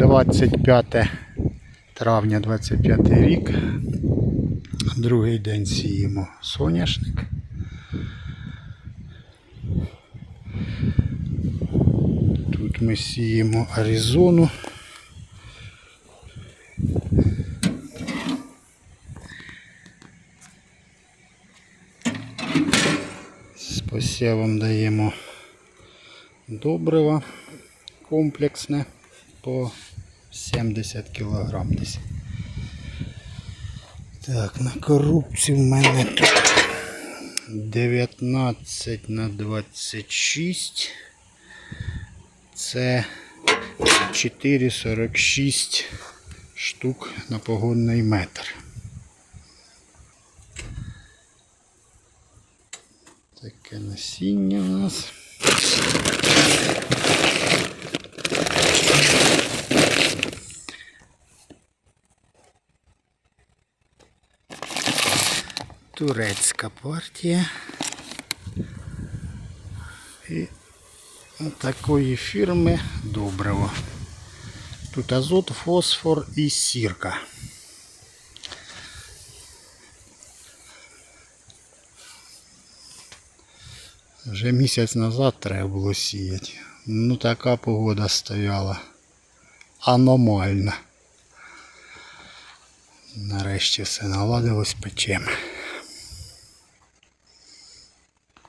25 травня 25 рік. Другий день сіємо соняшник. Тут ми сіємо Аризону. З посівом даємо добрива комплексне по 70 кг десь. Так, на корупцію в мене тут 19 на 26. Це 4,46 штук на погодний метр. Таке насіння у нас. Турецька партія. І такої фірми добриво. Тут азот, фосфор і сірка. Вже місяць назад треба було сіяти. Ну така погода стояла. Аномальна. Нарешті все наладилось печем.